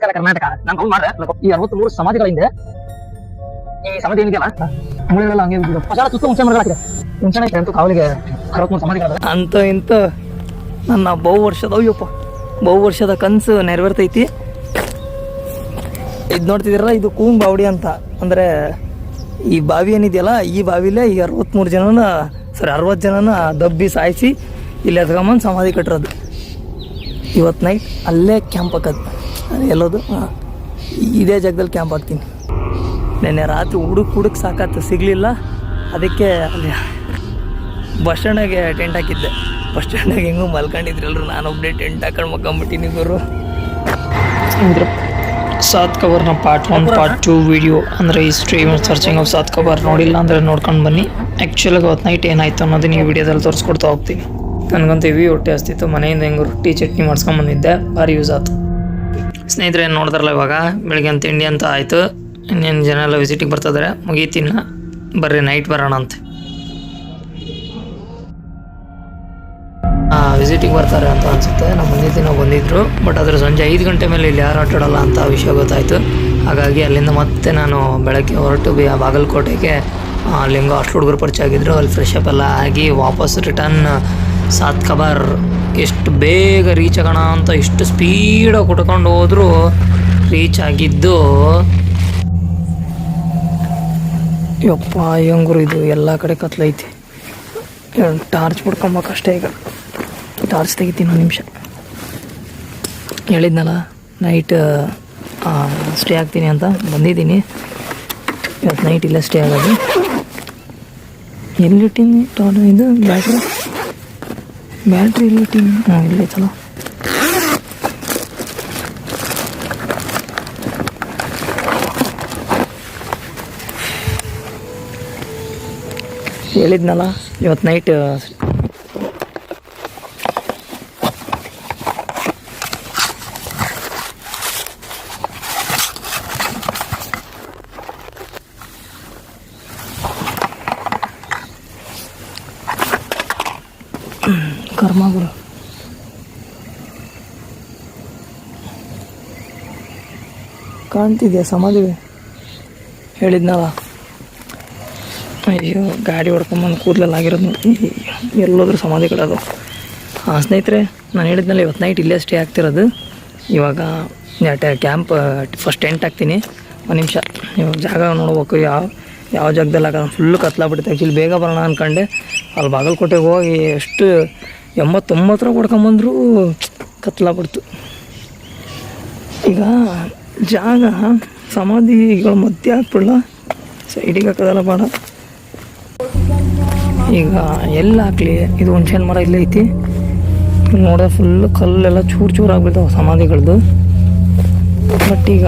ಕರ್ನಾಟಕ ನಾನು ಮಾಡ್ರೆ ಈ ಸಮಾಧಿಗಳ ಹಿಂದೆ ಈ ಸಮಾಧಿ ಏನಿದೆಯಲ್ಲ ಹಂಗೆ ಸುತ್ತ ಐತೆ ಅಂತೂ ಕಾವಲಿಗೆ ಅರವತ್ಮೂರು ಸಮಾಧಿಗಳ ಅಂತ ಇಂತ ನನ್ನ ಬಹು ವರ್ಷದ ಅಯ್ಯಪ್ಪ ಬಹು ವರ್ಷದ ಕನಸು ನೆರವೇರ್ತೈತಿ. ಇದು ನೋಡ್ತಿದ್ದೀರಲ್ಲ, ಇದು ಕೂಂಗ್ ಬಾವಡಿ ಅಂತ. ಅಂದರೆ ಈ ಬಾವಿ ಏನಿದೆಯಲ್ಲ, ಈ ಬಾವಿಲೇ ಈ ಅರವತ್ತ್ಮೂರು ಜನನ ಸರಿ ಅರವತ್ತು ಜನನ ದಬ್ಬಿ ಸಾಯಿಸಿ ಇಲ್ಲಿ ಎತ್ಕೊಂಬಂದು ಸಮಾಧಿ ಕಟ್ಟಿರೋದು. ಇವತ್ತು ನೈಟ್ ಅಲ್ಲೇ ಕ್ಯಾಂಪ್ ಹಾಕೋದು. ಎಲ್ಲೋದು? ಹಾಂ. ಇದೇ ಜಾಗದಲ್ಲಿ ಕ್ಯಾಂಪ್ ಹಾಕ್ತೀನಿ. ನೆನ್ನೆ ರಾತ್ರಿ ಹುಡುಕ್ ಹುಡುಕ್ ಸಾಕತ್ತು ಸಿಗಲಿಲ್ಲ. ಅದಕ್ಕೆ ಅಲ್ಲಿ ಬಸ್ ಸ್ಟ್ಯಾಂಡಾಗೆ ಟೆಂಟ್ ಹಾಕಿದ್ದೆ. ಬಸ್ ಸ್ಟ್ಯಾಂಡಾಗೆ ಹೆಂಗೂ ನಾನು ನಾನೊಬ್ಬನೇ ಟೆಂಟ್ ಹಾಕೊಂಡು ಮಕ್ಕೊಂಬಿಟ್ಟಿನಿ ಗುರು. ಸಾತ್ ಕವರ್ನ part one part two video ಅಂದರೆ ಈ ಸ್ಟ್ರೀಮ್ ಸರ್ಚಿಂಗ್ ಆಫ್ ಸಾತ್ ಕವರ್ ನೋಡಿಲ್ಲ ಅಂದರೆ ನೋಡ್ಕೊಂಡು ಬನ್ನಿ. ಆ್ಯಕ್ಚುಲಾಗಿ ಅವತ್ತು ನೈಟ್ ಏನಾಯ್ತು ಅನ್ನೋದನ್ನ ಈ ವಿಡಿಯೋದಲ್ಲಿ ತೋರಿಸ್ಕೊಡ್ತಾ ಹೋಗ್ತೀನಿ. ನನಗಂತೂ ಹೆವಿ ಹೊಟ್ಟೆ ಅಸ್ತಿತ್ತು ಮನೆಯಿಂದ ಹೆಂಗೆ ರೊಟ್ಟಿ ಚಟ್ನಿ ಮಾಡ್ಸ್ಕೊಂಡ್ ಬಂದಿದ್ದೆ. ಭಾರಿ ಯೂಸ್ ಆಯ್ತು ಸ್ನೇಹಿತರೆ, ಏನು ನೋಡಿದ್ರಲ್ಲ ಇವಾಗ? ಬೆಳಿಗ್ಗೆ ಅಂತ ತಿಂಡಿ ಅಂತ ಆಯಿತು. ಇನ್ನೇನು ಜನ ಎಲ್ಲ ವಿಸಿಟಿಗೆ ಬರ್ತಿದ್ದಾರೆ ಮುಗೀತಿನ್ನ ಬರ್ರಿ ನೈಟ್ ಬರೋಣ ಅಂತೆ. ವಿಸಿಟಿಗೆ ಬರ್ತಾರೆ ಅಂತ ಅನಿಸುತ್ತೆ. ನಮ್ಮ ಮುಂದಿನ ದಿನ ಬಂದಿದ್ರು. ಬಟ್ ಅದರ ಸಂಜೆ ಐದು ಗಂಟೆ ಮೇಲೆ ಇಲ್ಲಿ ಯಾರು ಆಟಾಡಲ್ಲ ಅಂತ ವಿಷಯ ಗೊತ್ತಾಯಿತು. ಹಾಗಾಗಿ ಅಲ್ಲಿಂದ ಮತ್ತೆ ನಾನು ಬೆಳಗ್ಗೆ ಹೊರಟು ಬಿ ಬಾಗಲಕೋಟೆಗೆ ಅಲ್ಲಿ ಹೆಂಗೋ ಅಷ್ಟು ಹುಡುಗರು ಪರಿಚಯ ಆಗಿದ್ರು. ಅಲ್ಲಿ ಫ್ರೆಶ್ ಅಪ್ ಎಲ್ಲ ಆಗಿ ವಾಪಸ್ ರಿಟರ್ನ್ ಸಾತ್ ಕಬಾರ್ ಎಷ್ಟು ಬೇಗ ರೀಚ್ ಆಗೋಣ ಅಂತ ಎಷ್ಟು ಸ್ಪೀಡಾಗಿ ಕುಟ್ಕೊಂಡು ಹೋದರೂ ರೀಚ್ ಆಗಿದ್ದು. ಯಪ್ಪ, ಹೆಂಗ್ರು ಇದು? ಎಲ್ಲ ಕಡೆ ಕತ್ಲೈತಿ ಟಾರ್ಚ್ ಬಿಡ್ಕೊಂಬಕಷ್ಟೇ ಈಗ. ಟಾರ್ಚ್ ತೆಗಿತೀನಿ ಒಂದು ನಿಮಿಷ. ಹೇಳಿದ್ನಲ್ಲ ನೈಟ್ ಸ್ಟೇ ಆಗ್ತೀನಿ ಅಂತ ಬಂದಿದ್ದೀನಿ. ಇವತ್ತು ನೈಟ್ ಇಲ್ಲ ಸ್ಟೇ ಆಗೋದು. ಎಲ್ಲಿಟ್ಟಿನಿ ಟಾರ್ ಇದು? ಬ್ಯಾಟ್ರಿ ಬ್ಯಾಟ್ರಿ ಎಲ್ಲಿಟ್ಟಿನಿ ಹಾಂ ಚಲೋ. ಹೇಳಿದ್ನಲ್ಲ ಇವತ್ತು ನೈಟ್ ಗುರು ಕಾಣ್ತಿದ್ಯಾ ಸಮಾಧಿ? ಹೇಳಿದ್ನಲ್ಲ. ಅಯ್ಯೋ, ಗಾಡಿ ಹೊಡ್ಕೊಂಬಂದು ಕೂದಲೆಲ್ಲ ಆಗಿರೋದು ಎಲ್ಲೋದ್ರೂ ಸಮಾಧಿ ಕಡೆ ಅದು ಹಾಂ ಸ್ನೇಹಿತರೆ, ನಾನು ಹೇಳಿದ್ನಲ್ಲ ಇವತ್ತು ನೈಟ್ ಇಲ್ಲೇ ಸ್ಟೇ ಆಗ್ತಿರೋದು. ಇವಾಗ ಕ್ಯಾಂಪ್ ಫಸ್ಟ್ ಟೆಂಟ್ ಹಾಕ್ತೀನಿ. ಒಂದು ನಿಮಿಷ. ಇವಾಗ ಜಾಗ ನೋಡ್ಬೇಕು, ಯಾವ ಯಾವ ಜಾಗದಲ್ಲಿ ಹಾಕೋದು ಫುಲ್ಲು ಕತ್ಲಾಗ್ಬಿಡುತ್ತೆ. ಆ್ಯಕ್ಚುಲಿ ಬೇಗ ಬರೋಣ ಅಂದ್ಕೊಂಡೆ ಅಲ್ಲಿ ಬಾಗಲಕೋಟೆಗೆ ಹೋಗಿ ಎಷ್ಟು ಎಂಬತ್ತೊಂಬತ್ತರ ಹೊಡ್ಕೊಂಬಂದ್ರು ಕತ್ಲಾಗ್ಬಿಡ್ತು ಈಗ ಜಾಗ ಸಮಾಧಿಗಳ ಮಧ್ಯೆ ಹಾಕ್ಬಿಡಲ್ಲ ಸೈಡಿಗೆ ಹಾಕೋದಲ್ಲ ಬೇಡ ಈಗ ಎಲ್ಲಿ ಹಾಕ್ಲಿ ಇದು ಹುಣ್ಸೆನ್ ಮರ ಇಲ್ಲೇ ಐತಿ. ನೋಡಿದ್ರೆ ಫುಲ್ಲು ಕಲ್ಲೆಲ್ಲ ಚೂರು ಚೂರು ಆಗ್ಬಿಡ್ತಾವೆ ಸಮಾಧಿಗಳದ್ದು ಬಟ್ ಈಗ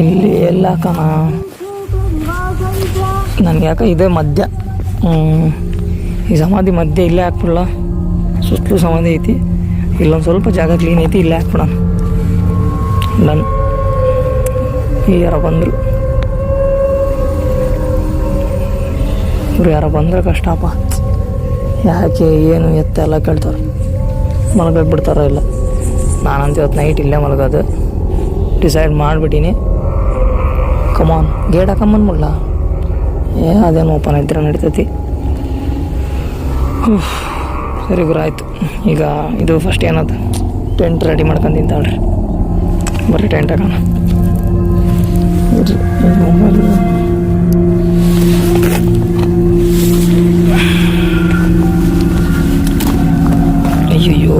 ಇಲ್ಲಿ ಎಲ್ಲ ಹಾಕೋಣ ನನಗೆ ಯಾಕೆ ಇದೆ ಮಧ್ಯ. ಈ ಸಮಾಧಿ ಮಧ್ಯೆ ಇಲ್ಲೇ ಹಾಕ್ಬಿಡಲ್ಲ ಸುತ್ತಲೂ ಸಮಾಧಿ ಐತಿ. ಇಲ್ಲೊಂದು ಸ್ವಲ್ಪ ಜಾಗ ಕ್ಲೀನ್ ಐತಿ, ಇಲ್ಲೇ ಹಾಕ್ಬಿಡೋಣ. ಡನ್. ಈ ಯಾರೋ ಬಂದರು. ಇವ್ರು ಯಾರೋ ಬಂದ್ರೆ ಕಷ್ಟಪ್ಪ ಯಾಕೆ, ಏನು, ಎತ್ತ ಎಲ್ಲ ಕೇಳ್ತಾರೆ. ಮಲಗೋಕೆ ಬಿಡ್ತಾರೋ ಇಲ್ಲ. ನಾನಂತ ಇವತ್ತು ನೈಟ್ ಇಲ್ಲೇ ಮಲಗೋದು. ಡಿಸೈಡ್ ಮಾಡಿಬಿಟ್ಟಿನಿ. ಕಮಾನ್ ಗೇಟ್ ಹಾಕೊಂಬಂದ್ಬಿಡ್ಲ ಏ, ಅದೇನು ಓಪನ್ ಇದ್ರೆ ನಡಿತೈತಿ. ಸರಿ ಗುರು, ಆಯಿತು. ಈಗ ಇದು ಫಸ್ಟ್ ಏನದು? ಟೆಂಟ್ ರೆಡಿ ಮಾಡ್ಕೊಂಡು ತಿಂತಾಳ್ರಿ ಬರ್ರಿ ಟೆಂಟ್ ಹಾಕೋಣ. ಅಯ್ಯಯ್ಯೋ.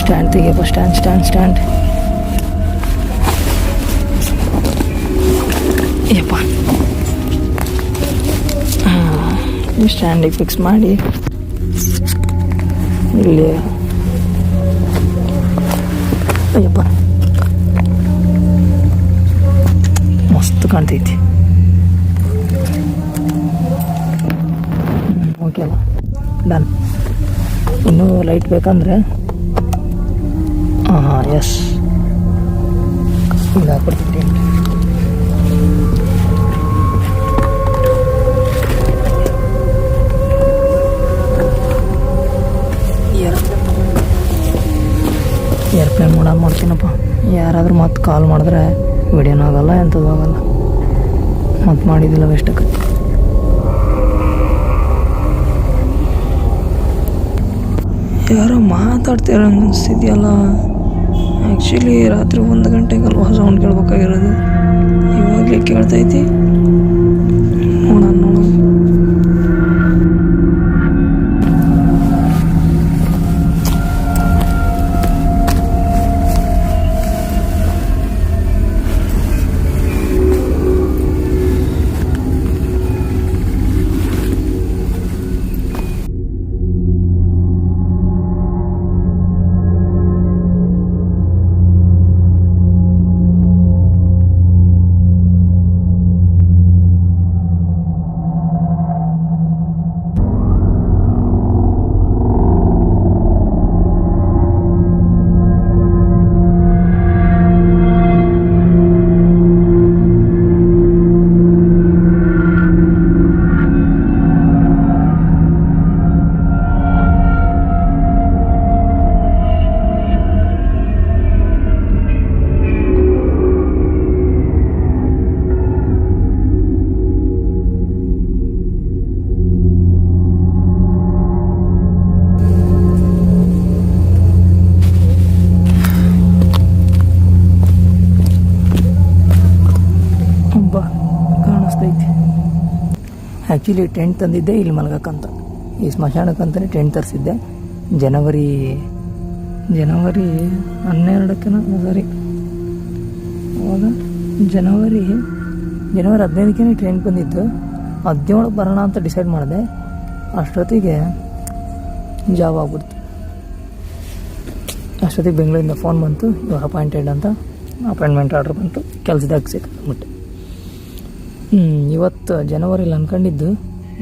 ಸ್ಟ್ಯಾಂಡ್ ತೆಗಿಯಪ್ಪ ಸ್ಟ್ಯಾಂಡ್ ಸ್ಟ್ಯಾಂಡ್ ಸ್ಟ್ಯಾಂಡ್ ಯಪ್ಪ. ಸ್ಟ್ಯಾಂಡಿಗೆ ಫಿಕ್ಸ್ ಮಾಡಿ. ಇಲ್ಲಿ. ಅಯ್ಯಪ್ಪ. ಮಸ್ತ್ ಕಾಣ್ತೈತಿ. ಓಕೆ ಡನ್ ಇನ್ನೂ ಲೈಟ್ ಬೇಕಂದ್ರೆ ಹಾಂ ಎಸ್ ಇಲ್ಲ ಹಾಕ್ಬಿಡ್ತೀನಿ ಮಾಡ್ತೀನಪ್ಪ ಯಾರಾದರೂ ಮತ್ತೆ ಕಾಲ್ ಮಾಡಿದ್ರೆ ವಿಡಿಯೋನೂ ಆಗಲ್ಲ ಎಂಥದ್ದು ಆಗಲ್ಲ. ಮತ್ತೆ ಮಾಡಿದ್ದಿಲ್ಲ ಆಕತಿ ಯಾರೋ ಮಾತಾಡ್ತಿರೋ ಅನಿಸ್ತಿದೆಯಲ್ಲ. ಆ್ಯಕ್ಚುಲಿ ರಾತ್ರಿ ಒಂದು ಗಂಟೆಗಲ್ವ ಸೌಂಡ್ ಕೇಳ್ಬೇಕಾಗಿರೋದು. ಇವಾಗಲೇ ಕೇಳ್ತೈತಿ. ಆ್ಯಕ್ಚುಲಿ ಟೆಂಟ್ ತಂದಿದ್ದೆ, ಇಲ್ಲಿ ಮಲಗಕ್ಕಂತ ಈ ಸ್ಮಶಾನಕ್ಕಂತಲೇ ಟೆಂಟ್ ತರಿಸಿದ್ದೆ. ಜನವರಿ ಜನವರಿ ಹನ್ನೆರಡಕ್ಕೆನ ಸಾರಿ ಅವಾಗ ಜನವರಿ ಜನವರಿ ಹದಿನೈದಕ್ಕೆ ಟ್ರೈನ್ ಬಂದಿತ್ತು. ಹದಿನೇಳಕ್ಕೆ ಬರೋಣ ಅಂತ ಡಿಸೈಡ್ ಮಾಡಿದೆ. ಅಷ್ಟೊತ್ತಿಗೆ ಜಾಬ್ ಆಗ್ಬಿಡ್ತು. ಅಷ್ಟೊತ್ತಿಗೆ ಬೆಂಗಳೂರಿಂದ ಫೋನ್ ಬಂತು. ಇವಾಗ ಅಪಾಯಿಂಟೆಡ್ ಅಂತ. ಅಪಾಯಿಂಟ್ಮೆಂಟ್ ಆರ್ಡ್ರ್ ಬಂತು. ಕೆಲಸದಾಗ ಹ್ಞೂ ಇವತ್ತು ಜನವರಿಲಿ ಅಂದ್ಕೊಂಡಿದ್ದು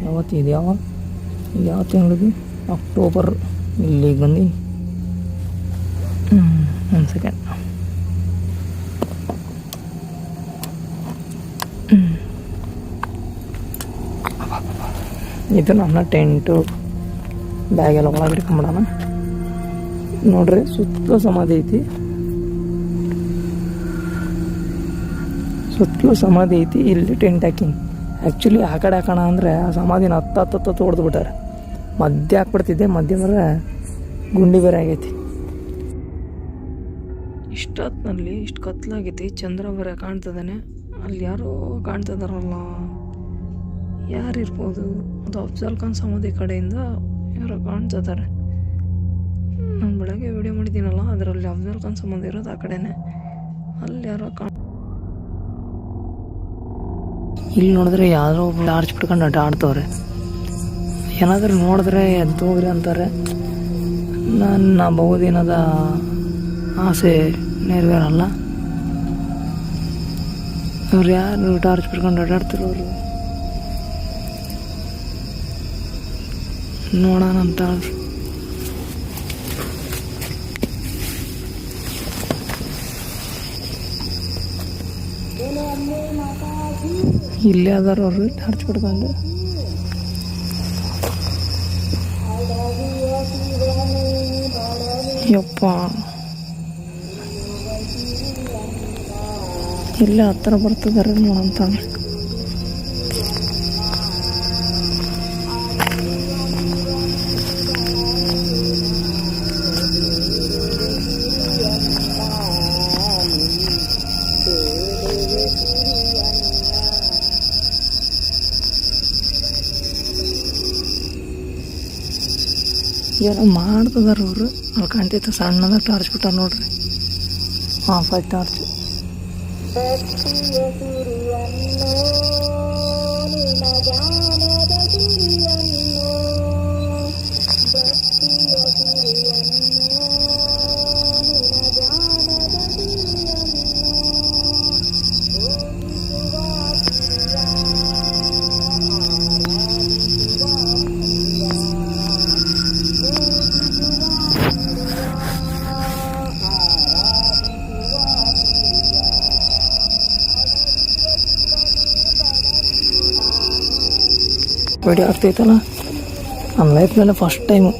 ಯಾವತ್ತು ಇದು ಯಾವ? ಯಾವ ತಿಂಗಳಿಗೆ ಅಕ್ಟೋಬರ್ ಇಲ್ಲಿಗೆ ಬಂದು. ಒಂದು ಸೆಕೆಂಡ್ ಇದು ನನ್ನ ಟೆಂಟು. ಬ್ಯಾಗೆಲ್ಲ ಒಳಗೆ ಇಟ್ಕೊಂಬಿಡೋಣ. ನೋಡ್ರಿ, ಸುತ್ತ ಸಮಾಧಿ ಐತಿ. ಸುತ್ತಲೂ ಸಮಾಧಿ ಐತಿ, ಇಲ್ಲಿ ಟೆಂಟ್ ಹಾಕಿನಿ ಆ್ಯಕ್ಚುಲಿ ಆ ಕಡೆ ಹಾಕೋಣ ಅಂದರೆ ಆ ಸಮಾಧಿನ ಹತ್ತು ಹತ್ತು ಹತ್ತು ಹೊಡೆದು ಬಿಟ್ಟಾರೆ. ಮಧ್ಯ ಹಾಕ್ಬಿಡ್ತಿದ್ದೆ, ಮಧ್ಯ ಬರೋ ಗುಂಡಿ ಬೇರೆ ಆಗೈತಿ. ಇಷ್ಟೊತ್ತಿನಲ್ಲಿ ಇಷ್ಟು ಕತ್ಲಾಗೈತಿ, ಚಂದ್ರ ಬೇರೆ ಕಾಣ್ತದಾನೆ. ಅಲ್ಲಿ ಯಾರೋ ಕಾಣ್ತಿದಾರಲ್ಲ. ಯಾರಿರ್ಬೋದು ಅದು ಅಫ್ಜಲ್ ಖಾನ್ ಸಮಾಧಿ ಕಡೆಯಿಂದ ಯಾರೋ ಕಾಣ್ತಿದ್ದಾರೆ ನಾನು ಬೆಳಗ್ಗೆ ವಿಡಿಯೋ ಮಾಡಿದ್ದೀನಲ್ಲ, ಅದರಲ್ಲಿ ಅಫ್ಜಲ್ ಖಾನ್ ಸಮಾಧಿ ಇರೋದು ಆ ಕಡೆನೇ. ಅಲ್ಲಿ ಯಾರೋ ಕಾಣ್ ಇಲ್ಲಿ ನೋಡಿದ್ರೆ ಯಾರೋ ಒಬ್ರು ಟಾರ್ಚ್ ಬಿಟ್ಕೊಂಡು ಆಟ ಆಡ್ತವ್ರೆ. ಏನಾದರೂ ನೋಡಿದ್ರೆ ಎದ್ದು ಹೋಗ್ರಿ ಅಂತಾರೆ. ನನ್ನ ಬಹುದಿನದ ಆಸೆ ನೆರವೇರಲ್ಲ. ಅವ್ರು ಯಾರು ಟಾರ್ಚ್ ಬಿಟ್ಕೊಂಡು ಅಡ್ಡಾಡ್ತಿರೋರು? ನೋಡೋಣ ಅಂತ. ಇಲ್ಲೇ ಅದಾರ ಅವ್ರು ಟಾರ್ಚ್ ಬಿಡ್ಕೊಂಡು ಯಪ್ಪ ಇಲ್ಲೇ ಹತ್ರ ಬರ್ತದಾರೆ ನೋಡಂತ ಏನೋ ಮಾಡ್ತದಾರ ಅವರು ಅಲ್ಲಿ ಕಾಣ್ತೈತೆ ಸಣ್ಣದ ಟಾರ್ಚ್ ಬಿಟ್ಟಾರ ನೋಡ್ರಿ ಆಫ್ ಆಯ್ತು ಟಾರ್ಚ್ ವಿಡಿಯೋ ಆಗ್ತೈತಲ್ಲ ನಮ್ಮ ಲೈಫ್ನಲ್ಲಿ ಫಸ್ಟ್ ಟೈಮು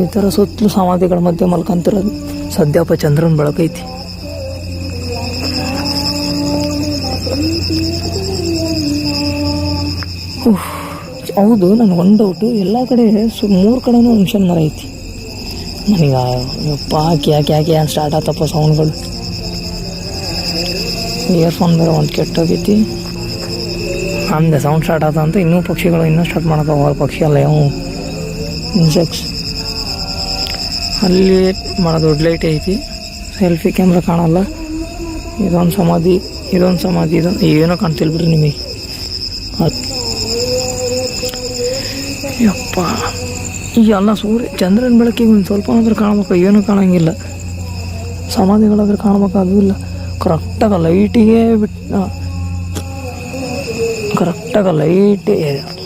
ಈ ಥರ ಸುತ್ತಲೂ ಸಮಾಧಿಗಳ ಮಧ್ಯೆ ಮಲ್ಕೊಂತಿರೋದು. ಸದ್ಯಪ್ಪ ಚಂದ್ರನ ಬೆಳಕೈತಿ. ಹೌದು ನನಗೆ ಒಂದು ಡೌಟು ಎಲ್ಲ ಕಡೆ ಸು, ಮೂರು ಕಡೆನೂ ಹುಣ್ಸನ್ ಮರ ಐತಿ. ನನಗೆ ಯಾಕೆ ಯಾಕೆ ಯಾಕೆ ಏನು ಸ್ಟಾರ್ಟ್ ಆತಪ್ಪ ಸೌಂಡ್ಗಳು ಇಯರ್ಫೋನ್ ಬೇರೆ ಒಂದು ಕೆಟ್ಟೋಗೈತಿ ಅಂದೆ ಸೌಂಡ್ ಸ್ಟಾರ್ಟ್ ಅಂತ ಇನ್ನೂ ಪಕ್ಷಿಗಳು ಇನ್ನೂ ಸ್ಟಾರ್ಟ್ ಮಾಡೋಕೆ ಪಕ್ಷಿ ಅಲ್ಲ ಯಾವ ಇನ್ಸೆಕ್ಟ್ಸ್ ಅಲ್ಲಿ ಭಾಳ ದೊಡ್ಡ ಲೈಟ್ ಐತಿ. ಸೆಲ್ಫಿ ಕ್ಯಾಮ್ರಾ ಕಾಣಲ್ಲ. ಇದೊಂದು ಸಮಾಧಿ ಇದೊಂದು ಸಮಾಧಿ, ಇದೊಂದು ಏನೋ ಕಾಣ್ತಿಲ್ಲ ಬಿಡ್ರಿ ನಿಮಗೆ. ಯಪ್ಪ. ಈ ಎಲ್ಲ ಸೂರ್ಯ ಚಂದ್ರನ ಬೆಳಕಿಗೆ ಒಂದು ಸ್ವಲ್ಪ ಆದ್ರೂ ಕಾಣ್ಬೇಕು, ಏನೂ ಕಾಣಂಗಿಲ್ಲ. ಸಮಾಧಿಗಳಾದ್ರೆ ಕಾಣ್ಬೇಕು ಅದು ಇಲ್ಲ ಕರೆಕ್ಟಾಗಿ ಲೈಟಿಗೆ ಬಿಟ್ಟು ಕರೆಕ್ಟಾಗಿ ಲೈಟ್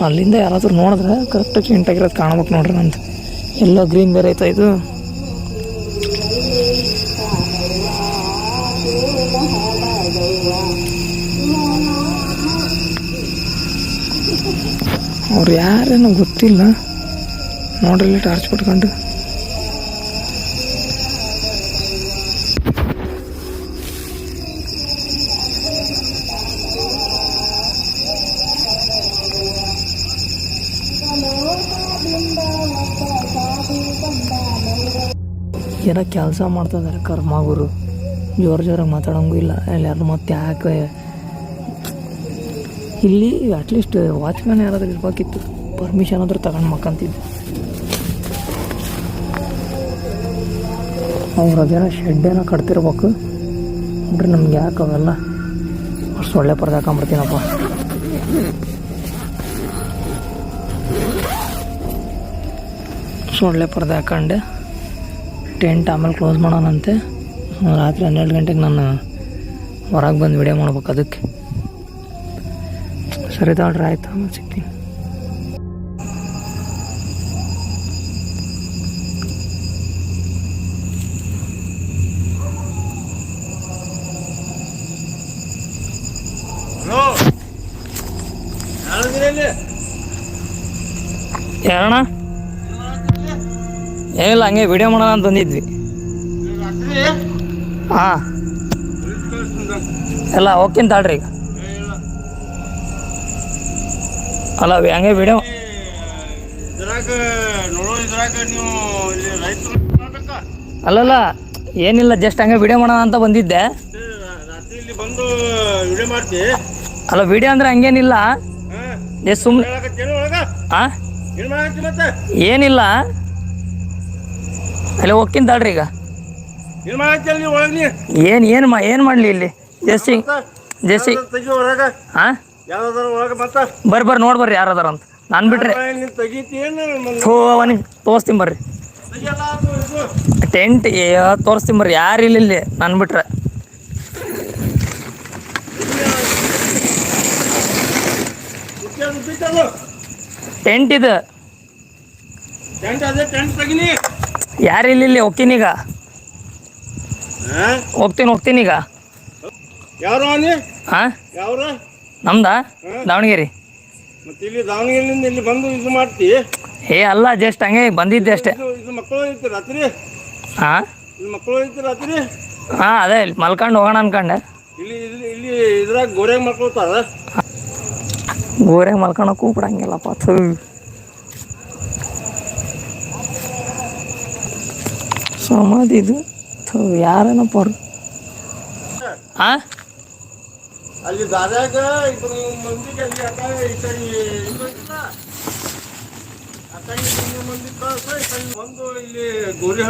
ಅಲ್ಲಿಂದ ಯಾರಾದರೂ ನೋಡಿದ್ರೆ ಕರೆಕ್ಟಾಗಿ ಚಿಂಟಾಗಿರೋದು ಕಾಣ್ಬೇಕು ನೋಡ್ರಿ ನಂತ ಎಲ್ಲ ಗ್ರೀನ್ ಬೇರೆ ಐತಾ ಇದು. ಅವ್ರು ಯಾರೇನೋ ಗೊತ್ತಿಲ್ಲ. ನೋಡ್ರಿ ಟಾರ್ಚ್ ಪಟ್ಕೊಂಡು. ಏನೋ ಕೆಲಸ ಮಾಡ್ತಾ ಇದಾರೆ ಕರ್ಮಾಗುರು. ಜೋರು ಜೋರಾಗಿ ಮಾತಾಡೋಂಗೂ ಇಲ್ಲ. ಎಲ್ಲಾರು ಮತ್ತೆ ಯಾಕೆ ಇಲ್ಲಿ ಅಟ್ಲೀಸ್ಟ್ ವಾಚ್ಮ್ಯಾನ್ ಯಾರಾದ್ರೂ ಇರ್ಬೇಕಿತ್ತು. ಪರ್ಮಿಷನ್ ಆದರೂ ತಗೊಂಡು ಮಕ್ಕಂತಿದ್ದೆ ಅವ್ರು ಅದೇನೋ ಶೆಡ್ ಏನೋ ಕಟ್ತಿರ್ಬೇಕು. ಅಂದ್ರೆ ನಮ್ಗೆ ಯಾಕೆ ಅವೆಲ್ಲ ಅಷ್ಟು ಸೊಳ್ಳೆ ಪರ್ದೆ ಹಾಕೊಂಬಿಡ್ತೀನಪ್ಪ. ಸೊಳ್ಳೆ ಪರ್ದೆ ಹಾಕೊಂಡೆ. ಟೆಂಟ್ ಆಮೇಲೆ ಕ್ಲೋಸ್ ಮಾಡೋಣಂತೆ. ರಾತ್ರಿ ಹನ್ನೆರಡು ಗಂಟೆಗೆ ನಾನು ಹೊರಗೆ ಬಂದು ವಿಡಿಯೋ ಮಾಡ್ಬೇಕು ಅದಕ್ಕೆ. ಸರಿ ತಗೊಳ್ರಿ ಆಯ್ತು ಆಮೇಲೆ ಸಿಗ್ತೀನಿ. ಯಾರಣ್ಣ? ಏನಿಲ್ಲ ಹಂಗೆ ವಿಡಿಯೋ ಮಾಡೋಣ ಅಂತ ಬಂದಿದ್ವಿ. ಹಾಂ. ಎಲ್ಲ ಹೋಗ್ತೀನಿ ತಾಳ್ರಿ ಈಗ. ಅಲ್ಲ ಹಂಗೆ ವಿಡಿಯೋ? ಅಲ್ಲಲ್ಲ ಏನಿಲ್ಲ ಜಸ್ಟ್ ಹಂಗೆ ವಿಡಿಯೋ ಮಾಡೋಣ ಅಂತ ಬಂದಿದ್ದೆ. ಅಲ್ಲ ವಿಡಿಯೋ ಅಂದ್ರೆ ಹಂಗೇನಿಲ್ಲ. ಸುಮ್ಮನೆ ಏನಿಲ್ಲ. ಅಲ್ಲಿ ಹೋಗ್ತೀನಿ ತಾಳ್ರಿ ಈಗ. ಏನ್ ಏನ್ ಮಾ ಏನು ಮಾಡಲಿ ಇಲ್ಲಿ? ಜೆಸಿ ಜೆಸಿ ಜಸ್ಟ್ ಹಿಂಗ್ ತೆಗಿ ಒಳಗ? ಹಾಂ ಬರ್ರಿ ಬರ್ರಿ ನೋಡಿ ಬರ್ರಿ ಯಾರದಾರ ಅಂತ. ನಾನು ಬಿಟ್ರೆ ತೋರ್ಸ್ತೀನಿ ಥೋ ಅವನಿಗೆ ತೋರಿಸ್ತೀನಿ ಬರ್ರಿ. ಟೆಂಟ್ ತೋರಿಸ್ತೀನಿ ಬರ್ರಿ. ಯಾರು ಇಲ್ಲಿ ಇಲ್ಲಿ ನಾನು ಬಿಟ್ರೆ. ಟೆಂಟ್ ಇದೆ. ಟೆಂಟ್ ಇದು ಯಾರು ಇಲ್ಲ ಇಲ್ಲಿ ಹೋಗ್ತೀನಿ ಈಗ. ಹಾ ಹೋಗ್ತೀನಿ ಹೋಗ್ತೀನಿ ಈಗ. ಯಾರು ಅಲ್ಲಿ? ಹಾಂ ನಮ್ದಾ? ದಾವಣಗೆರೆ. ಮತ್ತೆ ಇಲ್ಲಿ ದಾವಣಗೆರೆಯಿಂದ ಇಲ್ಲಿ ಬಂದು ಇದು ಮಾಡ್ತಿ? ಏ ಅಲ್ಲ ಜಸ್ಟ್ ಹಂಗೆ ಬಂದಿದ್ದೆ ಅಷ್ಟೇ. ಹಾಂ ಹಾಂ ಅದೇ ಮಲ್ಕೊಂಡು ಹೋಗೋಣ ಅನ್ಕೊಂಡೆ. ಗೋರ್ಯಾಗ ಗೋರೆ ಮಲ್ಕೊಳಕ್ಕೂ ಬಿಡಂಗಿಲ್ಲಪ್ಪ ಸಮಾಧಿ ಇದು. ಯಾರೇನಪ್ಪ ಅವ್ರು ಹಾಂ ಅಲ್ಲಿ ದಾರ್ಯಾಗ ಇಬ್ಬರು ಮಂದಿಗೆ ಅಲ್ಲಿ ಅಕ್ಕ ಈ ಕಡೆ ಇದು ಐತಲ್ಲ, ಆ ಕಡೆ ಮಂದಿ ಕಳ್ಸ, ಈ ಕಡೆ ಬಂದು ಇಲ್ಲಿ ಗೋರಿ